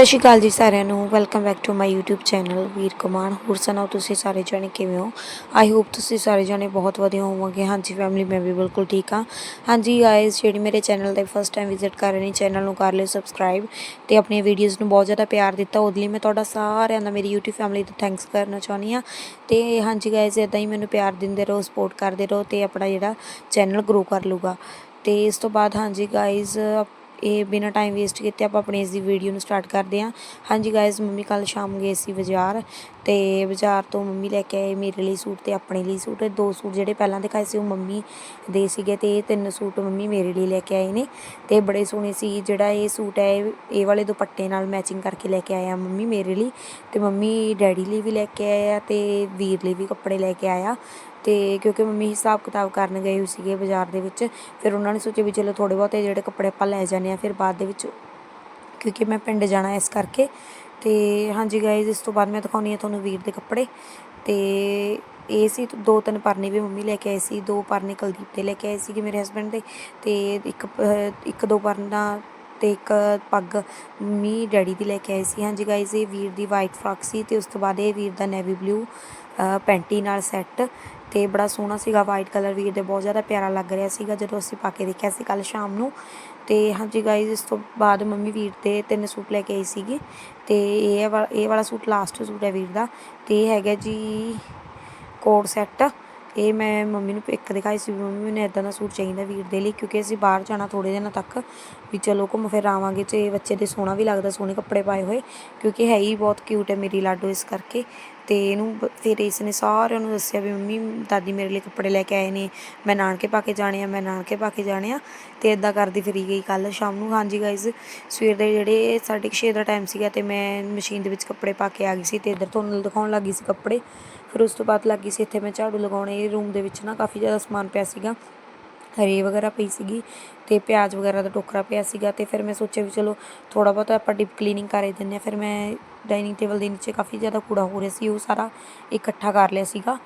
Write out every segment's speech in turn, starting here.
ਸਤਿ ਸ਼੍ਰੀ ਅਕਾਲ ਜੀ ਸਾਰਿਆਂ ਨੂੰ। Welcome back to my YouTube channel ਵੀਰ ਕਮਾਨ ਹੋਰ ਸੁਣਾਓ ਤੁਸੀਂ ਸਾਰੇ ਜਣੇ ਕਿਵੇਂ ਹੋ? ਆਈ ਹੋਪ ਤੁਸੀਂ ਸਾਰੇ ਜਣੇ ਬਹੁਤ ਵਧੀਆ ਹੋਵੋਗੇ। ਹਾਂਜੀ ਫੈਮਿਲੀ ਮੈਂ ਵੀ ਬਿਲਕੁਲ ਠੀਕ ਹਾਂ। ਹਾਂਜੀ ਗਾਇਸ ਜਿਹੜੀ ਮੇਰੇ ਚੈਨਲ ਤੇ ਫਸਟ ਟਾਈਮ ਵਿਜ਼ਿਟ ਕਰ ਰਹੇ ਨੇ ਚੈਨਲ ਨੂੰ ਕਰ ਲਿਓ ਸਬਸਕ੍ਰਾਈਬ ਤੇ ਆਪਣੀਆਂ ਵੀਡੀਓਜ਼ ਨੂੰ ਬਹੁਤ ਜ਼ਿਆਦਾ ਪਿਆਰ ਦਿੱਤਾ। ਉਹਦੇ ਲਈ ਮੈਂ ਤੁਹਾਡਾ ਸਾਰਿਆਂ ਦਾ, ਮੇਰੀ YouTube ਫੈਮਿਲੀ ਦਾ ਥੈਂਕਸ ਕਰਨਾ ਚਾਹੁੰਦੀ ਹਾਂ। ਤੇ ਹਾਂਜੀ ਗਾਇਸ ਇਦਾਂ ਹੀ ਮੈਨੂੰ ਪਿਆਰ ਦਿੰਦੇ ਰਹੋ ਸਪੋਰਟ ਕਰਦੇ ਰਹੋ ਤੇ ਆਪਣਾ ਜਿਹੜਾ ਚੈਨਲ ਗਰੋ ਕਰ ਲੂਗਾ ਤੇ ਇਸ ਤੋਂ ਬਾਅਦ ਹਾਂਜੀ ਗਾਇਸ ਇਹ ਬਿਨਾ ਟਾਈਮ ਵੇਸਟ ਕੀਤੇ ਆਪਾਂ ਆਪਣੇ ਇਸ ਦੀ ਵੀਡੀਓ ਨੂੰ ਸਟਾਰਟ ਕਰਦੇ ਹਾਂ। ਹਾਂਜੀ ਗਾਇਜ਼ ਮੰਮੀ ਕੱਲ ਸ਼ਾਮ ਗਏ ਸੀ ਬਾਜ਼ਾਰ ਤੇ ਬਾਜ਼ਾਰ ਤੋਂ ਮੰਮੀ ਲੈ ਕੇ ਆਏ ਮੇਰੇ ਲਈ ਸੂਟ ਤੇ ਆਪਣੇ ਲਈ ਸੂਟ। ਦੋ ਸੂਟ ਜਿਹੜੇ ਪਹਿਲਾਂ ਦਿਖਾਏ ਸੀ ਉਹ ਮੰਮੀ ਦੇ ਸੀਗੇ ਤੇ ਇਹ ਤਿੰਨ ਸੂਟ ਮੰਮੀ ਮੇਰੇ ਲਈ ਲੈ ਕੇ ਆਏ ਨੇ ਤੇ ਬੜੇ ਸੋਹਣੇ ਸੀ। ਜਿਹੜਾ ਇਹ ਸੂਟ ਹੈ, ਇਹ- ਇਹ ਵਾਲੇ ਦੁਪੱਟੇ ਨਾਲ ਮੈਚਿੰਗ ਕਰਕੇ ਲੈ ਕੇ ਆਇਆ ਮੰਮੀ ਮੇਰੇ ਲਈ ਤੇ ਮੰਮੀ ਡੈਡੀ ਲਈ ਵੀ ਲੈ ਕੇ ਆਏ ਆ ਤੇ ਵੀਰ ਲਈ ਵੀ ਕੱਪੜੇ ਲੈ ਕੇ ਆਇਆ। ਅਤੇ ਕਿਉਂਕਿ ਮੰਮੀ ਹਿਸਾਬ ਕਿਤਾਬ ਕਰਨ ਗਏ ਹੋਏ ਸੀਗੇ ਬਾਜ਼ਾਰ ਦੇ ਵਿੱਚ ਫਿਰ ਉਹਨਾਂ ਨੇ ਸੋਚਿਆ ਵੀ ਚਲੋ ਥੋੜ੍ਹੇ ਬਹੁਤੇ ਜਿਹੜੇ ਕੱਪੜੇ ਆਪਾਂ ਲੈ ਜਾਂਦੇ ਹਾਂ ਫਿਰ ਬਾਅਦ ਦੇ ਵਿੱਚ ਕਿਉਂਕਿ ਮੈਂ ਪਿੰਡ ਜਾਣਾ ਇਸ ਕਰਕੇ। ਅਤੇ ਹਾਂਜੀ ਗਾਇਜ਼ ਇਸ ਤੋਂ ਬਾਅਦ ਮੈਂ ਦਿਖਾਉਣੀ ਆ ਤੁਹਾਨੂੰ ਵੀਰ ਦੇ ਕੱਪੜੇ। ਤੇ ਇਹ ਸੀ ਦੋ ਤਿੰਨ ਪਰਨੇ ਵੀ ਮੰਮੀ ਲੈ ਕੇ ਆਏ ਸੀ ਦੋ ਪਰਨੇ ਕੁਲਦੀਪ ਦੇ ਲੈ ਕੇ ਆਏ ਸੀਗੇ ਮੇਰੇ ਹਸਬੰਡ ਦੇ ਤੇ ਇੱਕ ਅਹ, ਇੱਕ ਦੋ ਪਰਨਾ ਤੇ ਇੱਕ ਪੱਗ ਮੰਮੀ ਡੈਡੀ ਦੀ ਲੈ ਕੇ ਆਏ ਸੀ। ਹਾਂਜੀ ਗਾਇਜ਼ ਇਹ ਵੀਰ ਦੀ ਵਾਈਟ ਫਰਾਕ ਸੀ ਤੇ ਉਸ ਤੋਂ ਬਾਅਦ ਇਹ ਵੀਰ ਦਾ ਨੇਵੀ ਬਲੂ ਪੈਂਟੀ ਨਾਲ ਸੈੱਟ ਤੇ ਬੜਾ ਸੋਹਣਾ ਸੀਗਾ ਵਾਈਟ ਕਲਰ ਵੀਰ ਦੇ ਬਹੁਤ ਜ਼ਿਆਦਾ ਪਿਆਰਾ ਲੱਗ ਰਿਹਾ ਸੀਗਾ ਜਦੋਂ ਅਸੀਂ ਪਾ ਕੇ ਦੇਖਿਆ ਸੀ ਕੱਲ ਸ਼ਾਮ ਨੂੰ। ਤੇ ਹਾਂਜੀ ਗਾਇਜ਼ ਇਸ ਤੋਂ ਬਾਅਦ ਮੰਮੀ ਵੀਰ ਦੇ ਤਿੰਨ ਸੂਟ ਲੈ ਕੇ ਆਈ ਸੀਗੀ। ਤੇ ਇਹ ਵਾਲਾ ਇਹ ਵਾਲਾ ਸੂਟ ਲਾਸਟ ਸੂਟ ਹੈ ਵੀਰ ਦਾ। ਤੇ ਇਹ ਹੈਗਾ ਜੀ ਕੋਟ ਸੈੱਟ। ਇਹ ਮੈਂ ਮੰਮੀ ਨੂੰ ਇੱਕ ਦਿਖਾਈ ਸੀ ਵੀ ਮੰਮੀ, ਮੈਨੂੰ ਇਦਾਂ ਦਾ ਸੂਟ ਚਾਹੀਦਾ ਵੀਰ ਦੇ ਲਈ, ਕਿਉਂਕਿ ਅਸੀਂ ਬਾਹਰ ਜਾਣਾ ਥੋੜੇ ਦਿਨਾਂ ਤੱਕ। ਵੀ ਚਲੋ ਘੁੰਮ ਫਿਰ ਆਵਾਂਗੇ, ਤੇ ਬੱਚੇ ਦੇ ਸੋਹਣਾ ਵੀ ਲੱਗਦਾ, ਸੋਹਣੇ ਕੱਪੜੇ ਪਾਏ ਹੋਏ, ਕਿਉਂਕਿ ਹੈ ਹੀ ਬਹੁਤ ਕਿਊਟ ਹੈ ਮੇਰੀ ਲਾਡੋ ਇਸ ਕਰਕੇ। ਅਤੇ ਇਹਨੂੰ ਫਿਰ ਇਸ ਨੇ ਸਾਰਿਆਂ ਨੂੰ ਦੱਸਿਆ ਵੀ ਮੰਮੀ, ਦਾਦੀ ਮੇਰੇ ਲਈ ਕੱਪੜੇ ਲੈ ਕੇ ਆਏ ਨੇ, ਮੈਂ ਨਾਨਕੇ ਪਾ ਕੇ ਜਾਣੇ ਆ, ਮੈਂ ਨਾਨਕੇ ਪਾ ਕੇ ਜਾਣੇ ਆ, ਤੇ ਇਦਾਂ ਕਰਦੀ ਫਿਰੀ ਗਈ ਕੱਲ ਸ਼ਾਮ ਨੂੰ। ਹਾਂਜੀ ਗਾਇਜ਼ ਸਵੇਰ ਦੇ ਜਿਹੜੇ 6:30 ਦਾ ਟਾਈਮ ਸੀਗਾ ਤੇ ਮੈਂ ਮਸ਼ੀਨ ਦੇ ਵਿੱਚ ਕੱਪੜੇ ਪਾ ਕੇ ਆ ਗਈ ਸੀ ਤੇ ਇੱਧਰ ਤੁਹਾਨੂੰ ਦਿਖਾਉਣ ਲੱਗੀ ਸੀ ਕੱਪੜੇ, ਫਿਰ ਉਸ ਤੋਂ ਬਾਅਦ ਲੱਗੀ ਸੀ ਇੱਥੇ ਮੈਂ ਝਾੜੂ ਲਗਾਉਣੇ ਰੂਮ ਦੇ ਵਿੱਚ ਨਾ ਕਾਫੀ ਜ਼ਿਆਦਾ ਸਮਾਨ ਪਿਆ ਸੀਗਾ। ਹਰੇ ਵਗੈਰਾ ਪਈ ਸੀਗੀ ਤੇ ਪਿਆਜ਼ ਵਗੈਰਾ ਦਾ ਟੋਕਰਾ ਪਿਆ ਸੀਗਾ ਤੇ ਫਿਰ ਮੈਂ ਸੋਚਿਆ ਵੀ ਚਲੋ ਥੋੜਾ ਬਹੁਤਾ ਆਪਾਂ ਡੀਪ ਕਲੀਨਿੰਗ ਕਰ ਹੀ ਦਿੰਦੇ ਆ ਫਿਰ ਮੈਂ ਡਾਈਨਿੰਗ ਟੇਬਲ ਦੇ ਨੀਚੇ ਕਾਫੀ ਜ਼ਿਆਦਾ ਕੂੜਾ ਹੋ ਰਿਹਾ ਸੀ, ਉਹ ਸਾਰਾ ਇਕੱਠਾ ਕਰ ਲਿਆ ਸੀਗਾ।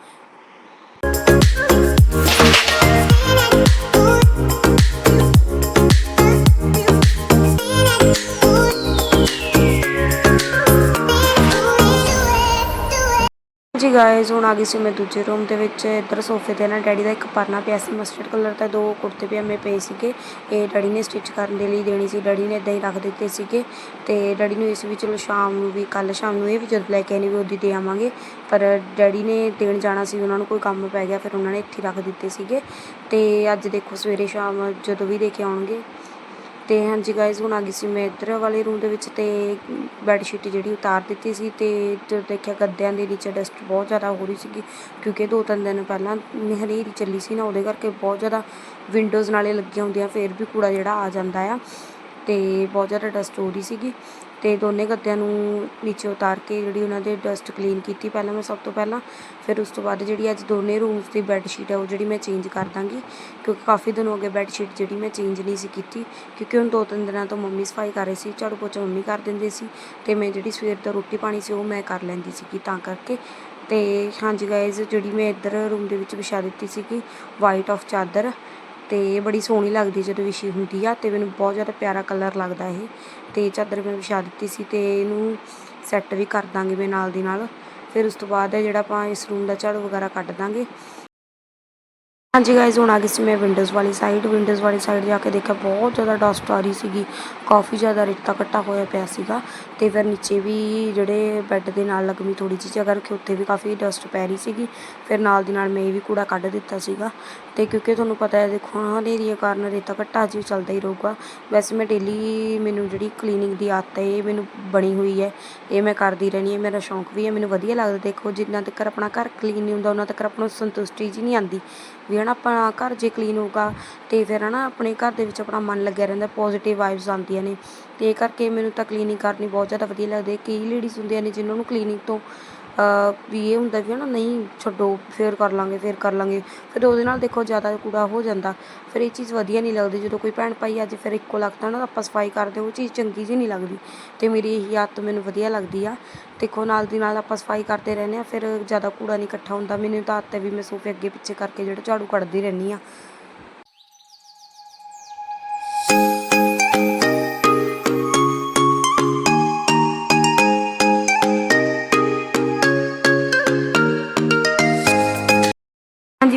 ਜੀ ਗਾਇਜ਼ ਹੁਣ ਆ ਗਈ ਸੀ ਮੈਂ ਦੂਜੇ ਰੂਮ ਦੇ ਵਿੱਚ। ਇੱਧਰ ਸੋਫੇ ਤੇ ਨਾ ਡੈਡੀ ਦਾ ਇੱਕ ਪਰਨਾ ਪਿਆ ਸੀ ਮਸਟਰਡ ਕਲਰ ਦਾ, ਦੋ ਕੁੜਤੇ ਪਜਾਮੇ ਪਏ ਸੀਗੇ। ਇਹ ਡੈਡੀ ਨੇ ਸਟਿਚ ਕਰਨ ਦੇ ਲਈ ਦੇਣੀ ਸੀ। ਡੈਡੀ ਨੇ ਇਦਾਂ ਹੀ ਰੱਖ ਦਿੱਤੇ ਸੀਗੇ ਤੇ ਡੈਡੀ ਨੂੰ ਇਸ ਵੀ ਚਲੋ ਸ਼ਾਮ ਨੂੰ ਵੀ ਕੱਲ ਸ਼ਾਮ ਨੂੰ ਇਹ ਵੀ ਜਦ ਲੈ ਕੇ ਆਣੀ ਵੀ ਉਹਦੀ ਦੇ ਆਵਾਂਗੇ। ਪਰ ਡੈਡੀ ਨੇ ਦੇਣ ਜਾਣਾ ਸੀ, ਉਹਨਾਂ ਨੂੰ ਕੋਈ ਕੰਮ ਪੈ ਗਿਆ, ਫਿਰ ਉਹਨਾਂ ਨੇ ਇੱਥੇ ਹੀ ਰੱਖ ਦਿੱਤੇ ਸੀਗੇ। ਤੇ ਅੱਜ ਦੇਖੋ ਸਵੇਰੇ ਸ਼ਾਮ ਜਦੋਂ ਵੀ ਦੇ ਕੇ ਆਉਣਗੇ। ਤੇ ਹਾਂਜੀ ਗਾਇਜ਼ ਹੁਣ ਆ ਗਈ ਸੀ ਮੈਂ ਇੱਧਰ ਵਾਲੇ ਰੂਮ ਦੇ ਵਿੱਚ ਤੇ ਬੈੱਡ ਸ਼ੀਟ ਜਿਹੜੀ ਉਤਾਰ ਦਿੱਤੀ ਸੀ ਤੇ ਜਦੋਂ ਦੇਖਿਆ ਗੱਦਿਆਂ ਦੇ ਨੀਚੇ ਡਸਟ ਬਹੁਤ ਜ਼ਿਆਦਾ ਹੋ ਰਹੀ ਸੀਗੀ ਕਿਉਂਕਿ ਦੋ ਤਿੰਨ ਦਿਨ ਪਹਿਲਾਂ ਹਨੇਰੀ ਚੱਲੀ ਸੀ ਨਾ, ਉਹਦੇ ਕਰਕੇ ਬਹੁਤ ਜ਼ਿਆਦਾ ਵਿੰਡੋਜ਼ ਨਾਲੇ ਲੱਗੀਆਂ ਹੁੰਦੀਆਂ, ਫਿਰ ਵੀ ਕੂੜਾ ਜਿਹੜਾ ਆ ਜਾਂਦਾ ਆ ਤੇ ਬਹੁਤ ਜ਼ਿਆਦਾ ਡਸਟ ਹੋ ਰਹੀ ਸੀਗੀ। ਅਤੇ ਦੋਨੇ ਗੱਦਿਆਂ ਨੂੰ ਨੀਚੇ ਉਤਾਰ ਕੇ ਜਿਹੜੀ ਉਹਨਾਂ ਦੇ ਡਸਟ ਕਲੀਨ ਕੀਤੀ ਪਹਿਲਾਂ ਮੈਂ ਸਭ ਤੋਂ ਪਹਿਲਾਂ। ਫਿਰ ਉਸ ਤੋਂ ਬਾਅਦ ਜਿਹੜੀ ਅੱਜ ਦੋਨੇ ਰੂਮਸ ਦੀ ਬੈੱਡ ਸ਼ੀਟ ਹੈ ਉਹ ਜਿਹੜੀ ਮੈਂ ਚੇਂਜ ਕਰ ਦਾਂਗੀ। ਕਿਉਂਕਿ ਕਾਫੀ ਦਿਨ ਹੋ ਗਏ ਬੈੱਡ ਸ਼ੀਟ ਜਿਹੜੀ ਮੈਂ ਚੇਂਜ ਨਹੀਂ ਸੀ ਕੀਤੀ। ਕਿਉਂਕਿ ਹੁਣ ਦੋ ਤਿੰਨ ਦਿਨਾਂ ਤੋਂ ਮੰਮੀ ਸਫ਼ਾਈ ਕਰ ਰਹੀ ਸੀ, ਝਾੜੂ ਪੋਚਾ ਮੰਮੀ ਕਰ ਦਿੰਦੇ ਸੀ ਤੇ ਮੈਂ ਜਿਹੜੀ ਸਵੇਰ ਦਾ ਰੋਟੀ ਪਾਣੀ ਸੀ ਉਹ ਮੈਂ ਕਰ ਲੈਂਦੀ ਸੀਗੀ ਤਾਂ ਕਰਕੇ। ਤੇ ਹਾਂਜੀ ਗਾਇਜ਼ ਜਿਹੜੀ ਮੈਂ ਇੱਧਰ ਰੂਮ ਦੇ ਵਿੱਚ ਵਿਛਾ ਦਿੱਤੀ ਸੀਗੀ ਵਾਈਟ ਆਫ ਚਾਦਰ। ਤੇ ਇਹ ਬੜੀ ਸੋਹਣੀ ਲੱਗਦੀ ਜਦੋਂ ਵਿਛੀ ਹੁੰਦੀ ਆ ਤੇ ਮੈਨੂੰ ਬਹੁਤ ਜ਼ਿਆਦਾ ਪਿਆਰਾ ਕਲਰ ਲੱਗਦਾ ਇਹ। ਤੇ ਚਾਦਰ ਮੈਂ ਵਿਛਾ ਦਿੱਤੀ ਸੀ ਤੇ ਇਹਨੂੰ ਸੈੱਟ ਵੀ ਕਰ ਦਾਂਗੇ ਮੈਂ ਨਾਲ ਦੀ ਨਾਲ। ਫਿਰ ਉਸ ਤੋਂ ਬਾਅਦ ਜਿਹੜਾ ਆਪਾਂ ਇਸ ਰੂਮ ਦਾ ਝਾੜੂ ਵਗੈਰਾ ਕੱਢ ਦਾਂਗੇ। ਹਾਂਜੀ ਗਾਇਜ਼ ਹੁਣ ਆ ਗਈ ਸੀ ਮੈਂ ਵਿੰਡੋਜ਼ ਵਾਲੀ ਸਾਈਡ ਵਿੰਡੋਜ਼ ਵਾਲੀ ਸਾਈਡ ਜਾ ਕੇ ਦੇਖਿਆ, ਬਹੁਤ ਜ਼ਿਆਦਾ ਡਸਟ ਆ ਰਹੀ ਸੀਗੀ। ਕਾਫੀ ਜ਼ਿਆਦਾ ਰੇਤਾ ਇਕੱਠਾ ਹੋਇਆ ਪਿਆ ਸੀਗਾ। ਤੇ ਫਿਰ ਨੀਚੇ ਵੀ ਜਿਹੜੇ ਬੈੱਡ ਦੇ ਨਾਲ ਲੱਗਮੀ ਥੋੜੀ ਜਿਹੀ ਜਗ੍ਹਾ ਰੱਖੀ, ਉੱਥੇ ਵੀ ਕਾਫੀ ਡਸਟ ਪੈ ਰਹੀ ਸੀਗੀ। ਫਿਰ ਨਾਲ ਦੀ ਨਾਲ ਮੈਂ ਇਹ ਵੀ ਕੂੜਾ ਕੱਢ ਦਿੱਤਾ ਸੀਗਾ। ਤੇ ਕਿਉਂਕਿ ਤੁਹਾਨੂੰ ਪਤਾ ਹੈ, ਦੇਖੋ ਹਾਂ ਹਨੇਰੀਆਂ ਕਾਰਨ ਰੇਤਾ ਇਕੱਠਾ ਜੀ ਚੱਲਦਾ ਹੀ ਰਹੂਗਾ। ਵੈਸੇ ਮੈਂ ਡੇਲੀ ਮੈਨੂੰ ਜਿਹੜੀ ਕਲੀਨਿੰਗ ਦੀ ਆਦਤ ਹੈ, ਇਹ ਮੈਨੂੰ ਬਣੀ ਹੋਈ ਹੈ। ਇਹ ਮੈਂ ਕਰਦੀ ਰਹਿਣੀ ਹੈ, ਮੇਰਾ ਸ਼ੌਂਕ ਵੀ ਹੈ, ਮੈਨੂੰ ਵਧੀਆ ਲੱਗਦਾ। ਦੇਖੋ, ਜਿੰਨਾ ਤੱਕ ਆਪਣਾ ਘਰ ਕਲੀਨ ਨਹੀਂ ਹੁੰਦਾ, ਉਹਨਾਂ ਤੱਕ ਆਪਣਾ ਸੰਤੁਸ਼ਟੀ ਜੀ ਨਹੀਂ ਆਉਂਦੀ। ਵੀ ਹੈ ਨਾ ਆਪਣਾ ਘਰ ਜੇ ਕਲੀਨ ਹੋਊਗਾ ਅਤੇ ਫਿਰ ਹੈ ਨਾ ਆਪਣੇ ਘਰ ਦੇ ਵਿੱਚ ਆਪਣਾ ਮਨ ਲੱਗਿਆ ਰਹਿੰਦਾ ਪੋਜ਼ੀਟਿਵ ਵਾਈਬਸ ਆਉਂਦੀਆਂ ਨੇ। ਅਤੇ ਇਹ ਕਰਕੇ ਮੈਨੂੰ ਤਾਂ ਕਲੀਨਿੰਗ ਕਰਨੀ ਬਹੁਤ ਜ਼ਿਆਦਾ ਵਧੀਆ ਲੱਗਦੀ ਹੈ। ਕਈ ਲੇਡੀਜ਼ ਹੁੰਦੀਆਂ ਨੇ ਜਿਨ੍ਹਾਂ ਨੂੰ ਕਲੀਨਿੰਗ ਤੋਂ ਵੀ ਇਹ ਹੁੰਦਾ ਵੀ ਨਾ ਨਹੀਂ ਛੱਡੋ, ਫਿਰ ਕਰ ਲਾਂਗੇ, ਫਿਰ ਕਰ ਲਾਂਗੇ। ਫਿਰ ਉਹਦੇ ਨਾਲ ਦੇਖੋ ਜ਼ਿਆਦਾ ਕੂੜਾ ਹੋ ਜਾਂਦਾ। ਫਿਰ ਇਹ ਚੀਜ਼ ਵਧੀਆ ਨਹੀਂ ਲੱਗਦੀ। ਜਦੋਂ ਕੋਈ ਭੈਣ ਭਾਈ ਅੱਜ ਫਿਰ ਇੱਕੋ ਲੱਗਦਾ ਨਾ ਆਪਾਂ ਸਫ਼ਾਈ ਕਰਦੇ, ਉਹ ਚੀਜ਼ ਚੰਗੀ ਜਿਹੀ ਨਹੀਂ ਲੱਗਦੀ। ਤੇ ਮੇਰੀ ਇਹੀ ਆਦਤ ਮੈਨੂੰ ਵਧੀਆ ਲੱਗਦੀ ਆ। ਦੇਖੋ, ਨਾਲ ਦੀ ਨਾਲ ਆਪਾਂ ਸਫ਼ਾਈ ਕਰਦੇ ਰਹਿੰਦੇ ਆ, ਫਿਰ ਜ਼ਿਆਦਾ ਕੂੜਾ ਨਹੀਂ ਇਕੱਠਾ ਹੁੰਦਾ। ਮੈਨੂੰ ਤਾਂ ਆਦਤ ਹੈ ਵੀ ਮੈਂ ਸੋਫੇ ਅੱਗੇ ਪਿੱਛੇ ਕਰਕੇ ਜਿਹੜਾ ਝਾੜੂ ਕੱਢਦੀ ਰਹਿੰਦੀ ਆ।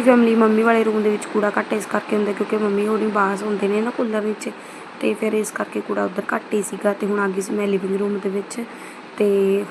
ਫੈਮਿਲੀ ਮੰਮੀ ਵਾਲੇ ਰੂਮ ਦੇ ਵਿੱਚ ਕੂੜਾ ਘੱਟ ਇਸ ਕਰਕੇ ਹੁੰਦਾ ਕਿਉਂਕਿ ਮੰਮੀ ਹੋਣੀ ਬਾਹਰ ਹੁੰਦੇ ਨੇ ਨਾ ਕੂਲਰ ਵਿੱਚ ਤੇ ਫਿਰ ਇਸ ਕਰਕੇ ਕੂੜਾ ਉੱਧਰ ਘੱਟ ਹੀ ਸੀਗਾ ਤੇ ਹੁਣ ਆ ਗਈ ਸੀ ਮੈਂ ਲਿਵਿੰਗ ਰੂਮ ਦੇ ਵਿੱਚ ਤੇ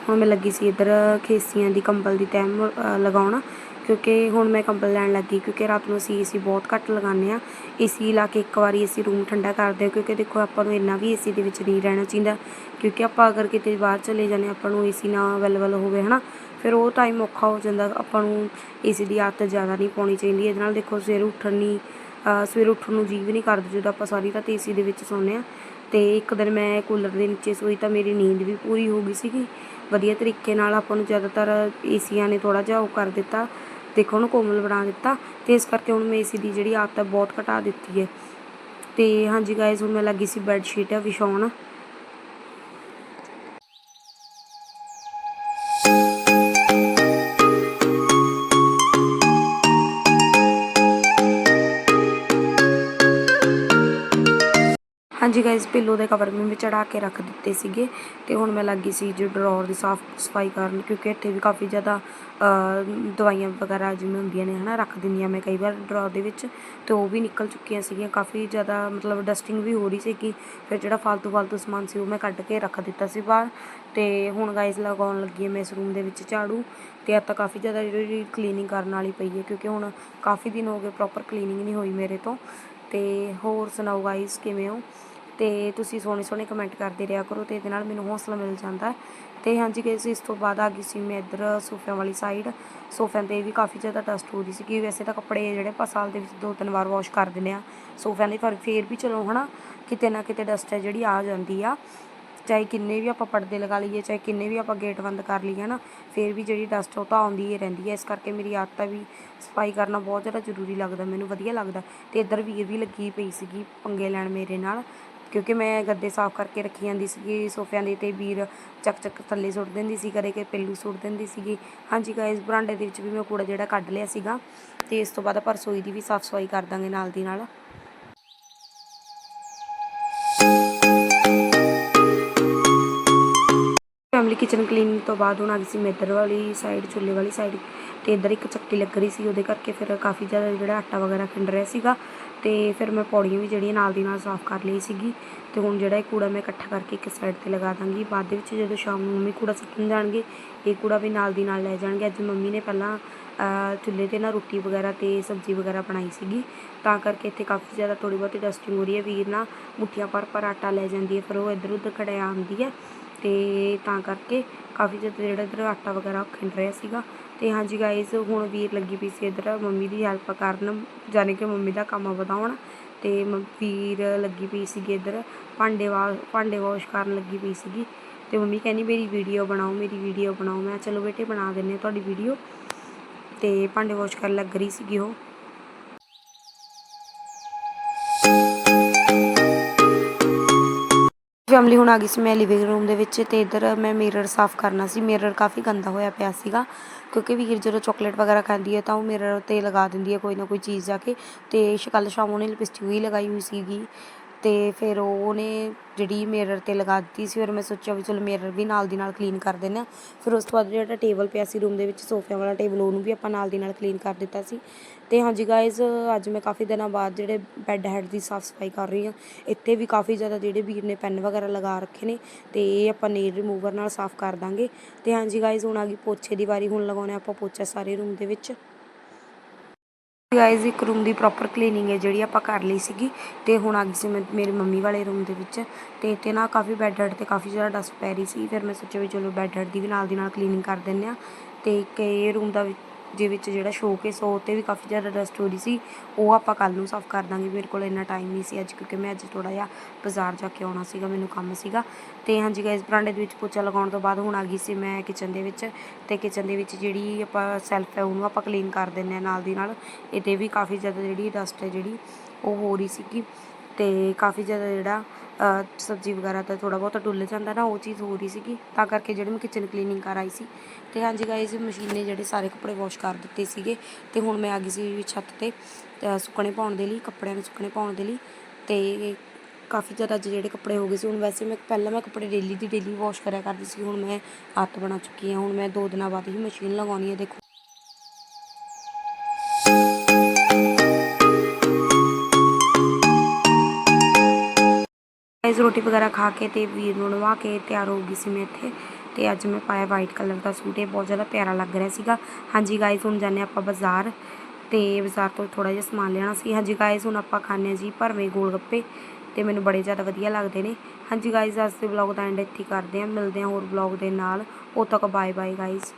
ਹੁਣ ਮੈਂ ਲੱਗੀ ਸੀ ਇੱਧਰ ਖੇਸੀਆਂ ਦੀ ਕੰਬਲ ਦੀ ਤੈਮ ਲਗਾਉਣਾ ਕਿਉਂਕਿ ਹੁਣ ਮੈਂ ਕੰਬਲ ਲੈਣ ਲੱਗੀ ਕਿਉਂਕਿ ਰਾਤ ਨੂੰ ਅਸੀਂ ਏਸੀ ਬਹੁਤ ਘੱਟ ਲਗਾਉਂਦੇ ਆ ਏਸੀ ਲਾ ਕੇ ਇੱਕ ਵਾਰੀ ਅਸੀਂ ਰੂਮ ਠੰਡਾ ਕਰਦੇ ਹਾਂ ਕਿਉਂਕਿ ਦੇਖੋ ਆਪਾਂ ਨੂੰ ਇੰਨਾ ਵੀ ਏਸੀ ਦੇ ਵਿੱਚ ਨਹੀਂ ਰਹਿਣਾ ਚਾਹੀਦਾ ਕਿਉਂਕਿ ਆਪਾਂ ਅਗਰ ਕਿਤੇ ਬਾਹਰ ਚਲੇ ਜਾਂਦੇ ਹਾਂ, ਆਪਾਂ ਨੂੰ ਏਸੀ ਨਾ ਅਵੇਲੇਬਲ ਹੋਵੇ ਹਨਾ। ਫਿਰ ਉਹ ਟਾਈਮ ਔਖਾ ਹੋ ਜਾਂਦਾ ਆਪਾਂ ਨੂੰ ਏਸੀ ਦੀ ਆਦਤ ਜ਼ਿਆਦਾ ਨਹੀਂ ਪਾਉਣੀ ਚਾਹੀਦੀ ਇਹਦੇ ਨਾਲ ਦੇਖੋ ਸਵੇਰ ਉੱਠਣ ਨਹੀਂ ਅ, ਸਵੇਰ ਉੱਠਣ ਨੂੰ ਜੀਅ ਵੀ ਨਹੀਂ ਕਰਦਾ ਜਦੋਂ ਆਪਾਂ ਸਾਰੀ ਰਾਤ ਏਸੀ ਦੇ ਵਿੱਚ ਸੌਂਦੇ ਆ ਤੇ ਇੱਕ ਦਿਨ ਮੈਂ ਕੂਲਰ ਦੇ ਨੀਚੇ ਸੋਈ ਤਾਂ ਮੇਰੀ ਨੀਂਦ ਵੀ ਪੂਰੀ ਹੋ ਗਈ ਸੀਗੀ। ਵਧੀਆ ਤਰੀਕੇ ਨਾਲ ਆਪਾਂ ਨੂੰ ਜ਼ਿਆਦਾਤਰ ਏਸੀਆਂ ਨੇ ਥੋੜਾ ਜਿਹਾ ਉਹ ਕਰ ਦਿੱਤਾ ਦੇਖੋ ਉਹਨੂੰ ਕੋਮਲ ਬਣਾ ਦਿੱਤਾ ਤੇ ਇਸ ਕਰਕੇ ਹੁਣ ਮੈਂ ਏਸੀ ਦੀ ਜਿਹੜੀ ਆਦਤ ਹੈ ਬਹੁਤ ਘਟਾ ਦਿੱਤੀ ਹੈ। ਤੇ ਹਾਂਜੀ ਗਾਇਜ਼ ਹੁਣ ਮੈਂ ਲੱਗੀ ਸੀ ਬੈੱਡ ਸ਼ੀਟ ਵਿਛਾਉਣ। ਹਾਂਜੀ ਗਾਇਸ ਪਿੱਲੋ ਦੇ ਕਵਰ ਵੀ ਮੈਂ ਚੜਾ ਕੇ ਰੱਖ ਦਿੱਤੇ ਸੀਗੇ ਤੇ ਹੁਣ ਮੈਂ ਲੱਗੀ ਸੀ ਜੋ ਡਰਾਅਰ ਦੀ ਸਾਫ਼ ਸਫ਼ਾਈ ਕਰਨ ਕਿਉਂਕਿ ਇੱਥੇ ਵੀ ਕਾਫੀ ਜ਼ਿਆਦਾ ਦਵਾਈਆਂ ਵਗੈਰਾ ਜਿਵੇਂ ਹੁੰਦੀਆਂ ਨੇ, ਹਨਾ, ਰੱਖ ਦਿੰਦੀਆਂ ਮੈਂ ਕਈ ਵਾਰ ਡਰਾਅਰ ਦੇ ਵਿੱਚ ਤੇ ਉਹ ਵੀ ਨਿਕਲ ਚੁੱਕੀਆਂ ਸੀਗੀਆਂ। ਕਾਫੀ ਜ਼ਿਆਦਾ ਮਤਲਬ ਡਸਟਿੰਗ ਵੀ ਹੋ ਰਹੀ ਸੀ ਕਿ ਫਿਰ ਜਿਹੜਾ ਫालतू ਫालतू ਸਮਾਨ ਸੀ ਉਹ ਮੈਂ ਕੱਢ ਕੇ ਰੱਖ ਦਿੱਤਾ ਸੀ ਬਾਹਰ ਤੇ ਹੁਣ ਗਾਇਸ ਲਗਾਉਣ ਲੱਗੀ ਹਾਂ ਮੈਂ ਇਸ ਰੂਮ ਦੇ ਵਿੱਚ ਝਾੜੂ ਤੇ ਅੱਜ ਤਾਂ ਕਾਫੀ ਜ਼ਿਆਦਾ ਜਿਹੜੀ ਕਲੀਨਿੰਗ ਕਰਨ ਵਾਲੀ ਪਈ ਹੈ ਕਿਉਂਕਿ ਹੁਣ ਕਾਫੀ ਦਿਨ ਹੋ ਗਏ ਪ੍ਰੋਪਰ ਕਲੀਨਿੰਗ ਨਹੀਂ ਹੋਈ ਮੇਰੇ ਤੋਂ ਤੇ ਹੋਰ ਸੁਣਾਓ ਗਾਇਸ ਕਿਵੇਂ ਹੋ? ਤੇ ਤੁਸੀਂ ਸੋਹਣੇ ਸੋਹਣੇ ਕਮੈਂਟ ਕਰਦੇ ਰਿਹਾ ਕਰੋ ਤੇ ਇਹਦੇ ਨਾਲ ਮੈਨੂੰ ਹੌਸਲਾ ਮਿਲ ਜਾਂਦਾ। ਹੈ ਤੇ ਹਾਂਜੀ ਗਾਇਸ ਇਸ ਤੋਂ ਬਾਅਦ ਆ ਗਈ ਸੀ ਮੈਂ ਇੱਧਰ ਸੋਫਿਆਂ ਵਾਲੀ ਸਾਈਡ ਸੋਫਿਆਂ ਤੇ ਵੀ ਕਾਫੀ ਜ਼ਿਆਦਾ ਡਸਟ ਹੋ ਰਹੀ ਸੀ ਕਿ ਵੈਸੇ ਤਾਂ ਕੱਪੜੇ ਜਿਹੜੇ ਆਪਾਂ ਸਾਲ ਦੇ ਵਿੱਚ ਦੋ ਤਿੰਨ ਵਾਰ ਵਾਸ਼ ਕਰ ਦਿੰਦੇ ਆ ਸੋਫਿਆਂ ਦੇ, ਪਰ ਫੇਰ ਵੀ ਚਲੋ ਹਨਾ, ਕਿਤੇ ਨਾ ਕਿਤੇ ਡਸਟ ਹੈ ਜਿਹੜੀ ਆ ਜਾਂਦੀ ਆ। ਚਾਹੇ ਕਿੰਨੇ ਵੀ ਆਪਾਂ ਪਰਦੇ ਲਗਾ ਲਈਏ, ਚਾਹੇ ਕਿੰਨੇ ਵੀ ਆਪਾਂ ਗੇਟ ਬੰਦ ਕਰ ਲਈਏ ਨਾ ਫਿਰ ਵੀ ਜਿਹੜੀ ਡਸਟ ਉਹ ਤਾਂ ਆਉਂਦੀ ਹੀ ਰਹਿੰਦੀ ਹੈ। ਇਸ ਕਰਕੇ ਮੇਰੀ ਆਦਤ ਹੈ ਵੀ ਸਫ਼ਾਈ ਕਰਨਾ ਬਹੁਤ ਜ਼ਿਆਦਾ ਜ਼ਰੂਰੀ ਲੱਗਦਾ, ਮੈਨੂੰ ਵਧੀਆ ਲੱਗਦਾ। ਤੇ ਇੱਧਰ ਵੀਰ ਵੀ ਲੱਗੀ ਪਈ ਸੀਗੀ ਪੰਗੇ ਲੈਣ ਮੇਰੇ ਨਾਲ। ਕਿਉਂਕਿ ਮੈਂ ਗੱਦੇ ਸਾਫ਼ ਕਰਕੇ ਰੱਖੀ ਜਾਂਦੀ ਸੀਗੀ, ਸੋਫਿਆਂ ਦੇ ਤੇ ਵੀਰ ਚੱਕ ਚੱਕ ਥੱਲੇ ਸੁੱਟ ਦਿੰਦੀ ਸੀ, ਕਦੇ ਕਿ ਪਿੱਲੂ ਸੁੱਟ ਦਿੰਦੀ ਸੀਗੀ। ਹਾਂਜੀ ਗਾਇਜ਼ ਬਰਾਂਡੇ ਦੇ ਵਿੱਚ ਵੀ ਮੈਂ ਕੂੜਾ ਜਿਹੜਾ ਕੱਢ ਲਿਆ ਸੀਗਾ ਤੇ ਇਸ ਤੋਂ ਬਾਅਦ ਆਪਾਂ ਰਸੋਈ ਦੀ ਵੀ ਸਾਫ਼ ਸਫ਼ਾਈ ਕਰ ਦਾਂਗੇ ਨਾਲ ਦੀ ਨਾਲ। ਫੈਮਿਲੀ ਕਿਚਨ ਕਲੀਨਿੰਗ ਤੋਂ ਬਾਅਦ ਹੁਣ ਆ ਗਈ ਸੀ ਮੈਂ ਵਾਲੀ ਸਾਈਡ ਚੁੱਲ੍ਹੇ ਵਾਲੀ ਸਾਈਡ ਤੇ ਇੱਧਰ ਇੱਕ ਚੱਕੀ ਲੱਗ ਰਹੀ ਸੀ, ਉਹਦੇ ਕਰਕੇ ਫਿਰ ਕਾਫੀ ਜ਼ਿਆਦਾ ਜਿਹੜਾ ਆਟਾ ਵਗੈਰਾ ਖਿੰਡ ਰਿਹਾ ਸੀਗਾ। ਤੇ ਫਿਰ ਮੈਂ ਪੌੜੀਆਂ ਵੀ ਜਿਹੜੀਆਂ ਨਾਲ ਦੀ ਨਾਲ ਸਾਫ਼ ਕਰ ਲਈ ਸੀਗੀ ਤੇ ਹੁਣ ਜਿਹੜਾ ਇਹ ਕੂੜਾ ਮੈਂ ਇਕੱਠਾ ਕਰਕੇ ਇੱਕ ਸਾਈਡ ਤੇ ਲਗਾ ਦਾਂਗੀ। ਬਾਅਦ ਦੇ ਵਿੱਚ ਜਦੋਂ ਸ਼ਾਮ ਨੂੰ ਮੰਮੀ ਕੂੜਾ ਸੁੱਟਣ ਜਾਣਗੇ, ਇਹ ਕੂੜਾ ਵੀ ਨਾਲ ਦੀ ਨਾਲ ਲੈ ਜਾਣਗੇ। ਅੱਜ ਮੰਮੀ ਨੇ ਪਹਿਲਾਂ ਚੁੱਲ੍ਹੇ ਤੇ ਨਾ ਰੋਟੀ ਵਗੈਰਾ ਤੇ ਸਬਜ਼ੀ ਵਗੈਰਾ ਬਣਾਈ ਸੀਗੀ। ਤਾਂ ਕਰਕੇ ਇੱਥੇ ਕਾਫੀ ਜ਼ਿਆਦਾ ਥੋੜੀ ਬਹੁਤੀ ਡਸਟਿੰਗ ਹੋ ਰਹੀ ਹੈ। ਵੀਰ ਨਾ ਮੁੱਠੀਆਂ ਭਰ ਭਰ ਆਟਾ ਲੈ ਜਾਂਦੀ ਹੈ, ਫਿਰ ਉਹ ਇੱਧਰ ਉੱਧਰ ਖੜਿਆ ਆਉਂਦੀ ਹੈ। ਤੇ ਤਾਂ ਕਰਕੇ ਕਾਫੀ ਜ਼ਿਆਦਾ ਜਿਹੜਾ ਇੱਧਰ ਆਟਾ ਵਗੈਰਾ ਖਿੰਡ ਰਿਹਾ ਸੀਗਾ। ਤੇ ਹਾਂਜੀ ਗਾਇਜ਼ ਹੁਣ ਵੀਰ ਲੱਗੀ ਪਈ ਸੀ ਇੱਧਰ, ਮੰਮੀ ਦੀ ਹੈਲਪ ਕਰਨ, ਜਾਣੀ ਕਿ ਮੰਮੀ ਦਾ ਕੰਮ ਵਧਾਉਣ, ਤੇ ਮ- ਵੀਰ ਲੱਗੀ ਪਈ ਸੀਗੀ ਇੱਧਰ, ਭਾਂਡੇ ਵਾ, ਭਾਂਡੇ ਵਾਸ਼ ਕਰਨ ਲੱਗੀ ਪਈ ਸੀਗੀ, ਤੇ ਮੰਮੀ ਕਹਿੰਦੀ ਮੇਰੀ ਵੀਡੀਓ ਬਣਾਓ, ਮੇਰੀ ਵੀਡੀਓ ਬਣਾਓ, ਮੈਂ ਚਲੋ ਬੇਟੇ ਬਣਾ ਦਿੰਨੇ ਤੁਹਾਡੀ ਵੀਡੀਓ ਤੇ ਭਾਂਡੇ ਵਾਸ਼ ਕਰਨ ਲੱਗ ਰਹੀ ਸੀਗੀ ਉਹ। ਫੈਮਿਲੀ ਹੁਣ ਆ ਗਈ ਸੀ, ਮੈਂ ਲਿਵਿੰਗ ਰੂਮ ਦੇ ਵਿੱਚ ਤੇ ਇੱਧਰ ਮੈਂ ਮਿਰਰ ਸਾਫ਼ ਕਰਨਾ ਸੀ। ਮਿਰਰ ਕਾਫੀ ਗੰਦਾ ਹੋਇਆ ਪਿਆ ਸੀਗਾ, ਕਿਉਂਕਿ ਵੀਰ ਜਦੋਂ ਚਾਕਲੇਟ ਵਗੈਰਾ ਖਾਂਦੀ ਹੈ ਤਾਂ ਉਹ ਮਿਰਰ ਤੇ ਲਗਾ ਦਿੰਦੀ ਹੈ ਕੋਈ ਨਾ ਕੋਈ ਚੀਜ਼ ਜਾ ਕੇ ਤੇ ਕੱਲ੍ਹ ਸ਼ਾਮ ਉਹਨੇ ਲਿਪਸਟਿਕ ਵੀ ਲਗਾਈ ਹੋਈ ਸੀਗੀ। ਅਤੇ ਫਿਰ ਉਹਨੇ ਜਿਹੜੀ ਮਿਰਰ ਤੇ ਲਗਾ ਦਿੱਤੀ ਸੀ ਫਿਰ ਮੈਂ ਸੋਚਿਆ ਵੀ ਚਲੋ ਮਿਰਰ ਵੀ ਨਾਲ ਦੀ ਨਾਲ ਕਲੀਨ ਕਰ ਦਿੰਦੇ ਆ ਫਿਰ ਉਸ ਤੋਂ ਬਾਅਦ ਜਿਹੜਾ ਟੇਬਲ ਪਿਆ ਸੀ ਰੂਮ ਦੇ ਵਿੱਚ ਸੋਫਿਆਂ ਵਾਲਾ ਟੇਬਲ ਉਹਨੂੰ ਵੀ ਆਪਾਂ ਨਾਲ ਦੀ ਨਾਲ ਕਲੀਨ ਕਰ ਦਿੱਤਾ ਸੀ। ਅਤੇ ਹਾਂਜੀ ਗਾਇਜ਼ ਅੱਜ ਮੈਂ ਕਾਫੀ ਦਿਨਾਂ ਬਾਅਦ ਜਿਹੜੇ ਬੈੱਡ ਹੈਡ ਦੀ ਸਾਫ਼ ਸਫ਼ਾਈ ਕਰ ਰਹੀ ਹਾਂ। ਇੱਥੇ ਵੀ ਕਾਫੀ ਜ਼ਿਆਦਾ ਜਿਹੜੇ ਵੀਰ ਨੇ ਪੈਨ ਵਗੈਰਾ ਲਗਾ ਰੱਖੇ ਨੇ ਅਤੇ ਇਹ ਆਪਾਂ ਨੇਲ ਰਿਮੂਵਰ ਨਾਲ ਸਾਫ਼ ਕਰ ਦਾਂਗੇ। ਅਤੇ ਹਾਂਜੀ ਗਾਇਜ਼ ਹੁਣ ਆ ਗਈ ਪੋਚੇ ਦੀ ਵਾਰੀ, ਹੁਣ ਲਗਾਉਣਾ ਆਪਾਂ ਪੋਚਾ ਸਾਰੇ ਰੂਮ ਦੇ ਵਿੱਚ। ਗਾਇਜ਼ ਇੱਕ ਰੂਮ ਦੀ ਪ੍ਰੋਪਰ ਕਲੀਨਿੰਗ ਹੈ ਜਿਹੜੀ ਆਪਾਂ ਕਰ ਲਈ ਸੀਗੀ ਤੇ ਹੁਣ ਆ ਗਈ ਸੀ ਮੈਂ ਮੇਰੇ ਮੰਮੀ ਵਾਲੇ ਰੂਮ ਦੇ ਵਿੱਚ ਤੇ ਇੱਥੇ ਨਾ ਕਾਫੀ ਬੈੱਡ ਤੇ ਕਾਫੀ ਜ਼ਿਆਦਾ ਡਸਟ ਪੈ ਰਹੀ ਸੀ। ਫਿਰ ਮੈਂ ਸੋਚਿਆ ਵੀ ਚਲੋ ਬੈੱਡ ਹੈਡ ਦੀ ਵੀ ਨਾਲ ਦੀ ਨਾਲ ਕਲੀਨਿੰਗ ਕਰ ਦਿੰਦੇ ਆ ਤੇ ਇੱਕ ਇਹ ਰੂਮ ਦਾ ਦੇ ਵਿੱਚ ਜਿਹੜਾ ਸ਼ੋਕੇਸ ਉਹ ਤੇ ਵੀ ਕਾਫੀ ਜ਼ਿਆਦਾ ਡਸਟ ਹੋ ਰਹੀ ਸੀ। ਉਹ ਆਪਾਂ ਕੱਲ ਨੂੰ ਸਾਫ਼ ਕਰ ਦਾਂਗੇ। ਮੇਰੇ ਕੋਲ ਇੰਨਾ ਟਾਈਮ ਨਹੀਂ ਸੀ ਅੱਜ, ਕਿਉਂਕਿ ਮੈਂ ਅੱਜ ਥੋੜਾ ਜਿਹਾ ਬਾਜ਼ਾਰ ਜਾ ਕੇ ਆਉਣਾ ਸੀਗਾ, ਮੈਨੂੰ ਕੰਮ ਸੀਗਾ। ਤੇ ਹਾਂਜੀ ਗਾਇਜ਼ ਬਰਾਂਡੇ ਦੇ ਵਿੱਚ ਪੋਚਾ ਲਗਾਉਣ ਤੋਂ ਬਾਅਦ ਹੁਣ ਆ ਗਈ ਸੀ ਮੈਂ ਕਿਚਨ ਦੇ ਵਿੱਚ। ਤੇ ਕਿਚਨ ਦੇ ਵਿੱਚ ਜਿਹੜੀ ਆਪਾਂ ਸੈਲਫ ਹੈ, ਉਹਨੂੰ ਆਪਾਂ ਕਲੀਨ ਕਰ ਦਿੰਨੇ ਆ ਨਾਲ ਦੀ ਨਾਲ। ਇਹਦੇ ਵੀ ਕਾਫੀ ਜ਼ਿਆਦਾ ਜਿਹੜੀ ਡਸਟ ਹੈ ਜਿਹੜੀ, ਉਹ ਹੋ ਰਹੀ ਸੀਗੀ। ਤੇ ਕਾਫੀ ਜ਼ਿਆਦਾ ਜਿਹੜਾ ਸਬਜ਼ੀ ਵਗੈਰਾ ਤਾਂ ਥੋੜਾ ਬਹੁਤ ਡੁੱਲ ਜਾਂਦਾ ਨਾ, ਉਹ ਚੀਜ਼ ਹੋ ਰਹੀ ਸੀਗੀ। ਤਾਂ ਕਰਕੇ ਜਿਹੜੀ ਮੈਂ ਕਿਚਨ ਕਲੀਨਿੰਗ ਕਰ ਆਈ ਸੀ। ਤੇ ਹਾਂਜੀ ਗਾਇਜ਼ ਮਸ਼ੀਨ ਨੇ ਜਿਹੜੇ ਸਾਰੇ ਕੱਪੜੇ ਵਾਸ਼ ਕਰ ਦਿੱਤੇ ਸੀਗੇ। ਤੇ ਹੁਣ ਮੈਂ ਆ ਗਈ ਸੀ ਛੱਤ ਤੇ ਸੁੱਕਣੇ ਪਾਉਣ ਦੇ ਲਈ, ਕੱਪੜਿਆਂ ਨੂੰ ਸੁੱਕਣੇ ਪਾਉਣ ਦੇ ਲਈ। ਤੇ ਕਾਫੀ ਜ਼ਿਆਦਾ ਅੱਜ ਜਿਹੜੇ ਕੱਪੜੇ ਹੋ ਗਏ ਸੀ, ਹੁਣ ਵੈਸੇ ਮੈਂ ਪਹਿਲਾਂ ਮੈਂ ਕੱਪੜੇ ਡੇਲੀ ਦੀ ਡੇਲੀ ਵਾਸ਼ ਕਰਿਆ ਕਰਦੀ ਸੀ। ਹੁਣ ਮੈਂ ਹੱਥ ਬਣਾ ਚੁੱਕੀ ਹਾਂ। ਹੁਣ ਮੈਂ ਦੋ ਦਿਨਾਂ ਬਾਅਦ ਹੀ ਮਸ਼ੀਨ ਲਗਾਉਣੀ ਹੈ, ਦੇਖੋ। ਗਾਇਜ਼ ਰੋਟੀ ਵਗੈਰਾ ਖਾ ਕੇ ਤੇ ਵੀਰ ਨੂੰ ਨਵਾ ਕੇ ਤਿਆਰ ਹੋ ਗਈ ਸੀ ਮੈਂ ਇੱਥੇ ਤੇ ਅੱਜ ਮੈਂ ਪਾਇਆ ਵਾਈਟ ਕਲਰ ਦਾ ਸੂਟ, ਇਹ ਬਹੁਤ ਜ਼ਿਆਦਾ ਪਿਆਰਾ ਲੱਗ ਰਿਹਾ ਸੀਗਾ। ਹਾਂਜੀ ਗਾਇਜ਼ ਹੁਣ ਜਾਂਦੇ ਆਪਾਂ ਬਾਜ਼ਾਰ ਤੇ ਬਾਜ਼ਾਰ ਤੋਂ ਥੋੜਾ ਜਿਹਾ ਸਮਾਨ ਲੈਣਾ ਸੀ। ਹਾਂਜੀ ਗਾਇਜ਼ ਹੁਣ ਆਪਾਂ ਖਾਣੇ ਜੀ ਭਰਵੇਂ ਗੋਲ ਗੱਪੇ ਤੇ ਮੈਨੂੰ ਬੜੇ ਜ਼ਿਆਦਾ ਵਧੀਆ ਲੱਗਦੇ ਨੇ। ਹਾਂਜੀ ਗਾਇਜ਼ ਅੱਜ ਦੇ ਵਲੌਗ ਦਾ ਐਂਡ ਇੱਥੇ ਕਰਦੇ ਹਾਂ, ਮਿਲਦੇ ਹਾਂ ਹੋਰ ਵਲੌਗ ਦੇ ਨਾਲ। ਉਦੋਂ ਤੱਕ ਬਾਏ ਬਾਏ ਗਾਇਜ਼